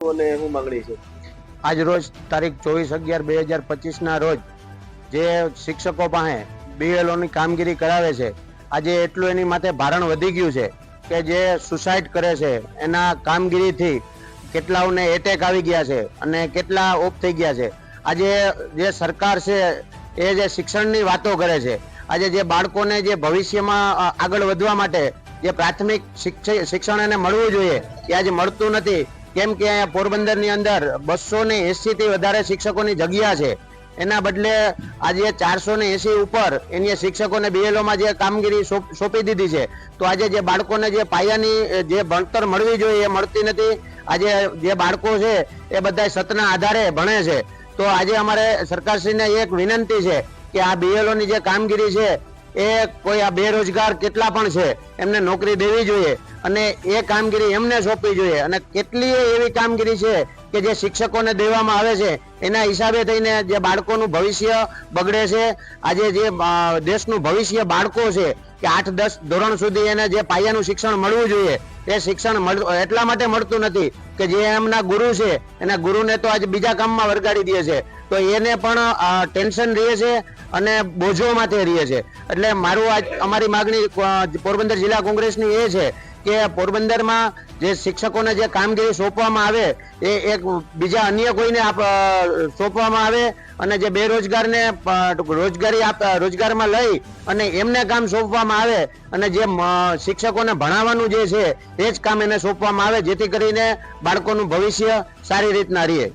અને શું માંગણી છે. આજ રોજ તારીખ ચોવીસ અગિયાર બે હજાર પચીસના રોજ જે શિક્ષકો પાસે બીએલઓની કામગીરી કરાવે છે, આજે એટલું એની માટે ભારણ વધી ગયું છે કે જે સુસાઇડ કરે છે, એના કામગીરીથી કેટલાઓને એટેક આવી ગયા છે અને કેટલા ઓફ થઈ ગયા છે. આજે જે સરકાર છે, એ જે શિક્ષણની વાતો કરે છે, આજે જે બાળકોને જે ભવિષ્યમાં આગળ વધવા માટે જે પ્રાથમિક શિક્ષ- શિક્ષણ એને મળવું જોઈએ, એ આજે મળતું નથી. કેમ કે અહીંયા પોરબંદરની અંદર બસો ને એસી થી વધારે શિક્ષકોની જગ્યા છે. એના બદલે આજે ચારસો ને એસી ઉપર એની શિક્ષકોને બીએલઓમાં જે કામગીરી સોંપ- દીધી છે. તો આજે જે બાળકોને જે પાયાની, જે ભણતર મળવી જોઈએ એ મળતી નથી, આજે જે બાળકો છે એ બધા સતના આધારે ભણે છે. તો આજે અમારે સરકારશ્રીને એક વિનંતી છે કે આ બીએલઓની જે કામગીરી છે એ કોઈ આ બેરોજગાર કેટલા પણ છે એમને નોકરી દેવી જોઈએ. અને એ કામગીરી એમને સોંપવી જોઈએ. અને કેટલી એવી કામગીરી છે કે જે શિક્ષકોને દેવામાં આવે છે, એના હિસાબે થઈને જે બાળકોનું ભવિષ્ય બગડે છે, આજે જે દેશનું ભવિષ્ય બાળકો છે, કે આઠ, દસ ધોરણ સુધી એને જે પાયાનું શિક્ષણ મળવું જોઈએ, એ શિક્ષણ એટલા માટે મળતું નથી કે જે એમના ગુરુ છે, એના ગુરુને તો આજે બીજા કામમાં વરગાડી દે છે. તો એને પણ ટેન્શન રહે છે અને બોજો માથે રહે છે. એટલે મારું આજ, અમારી માગણી પોરબંદર જિલ્લા કોંગ્રેસની એ છે કે પોરબંદરમાં જે શિક્ષકોને જે કામગીરી સોંપવામાં આવે, એ એક બીજા અન્ય કોઈને સોંપવામાં આવે અને જે બેરોજગારને રોજગારી આપ રોજગારમાં લઈ અને એમને કામ સોંપવામાં આવે અને જે શિક્ષકોને ભણાવવાનું જે છે, એ જ કામ એને સોંપવામાં આવે, જેથી કરીને બાળકોનું ભવિષ્ય સારી રીતના રહે.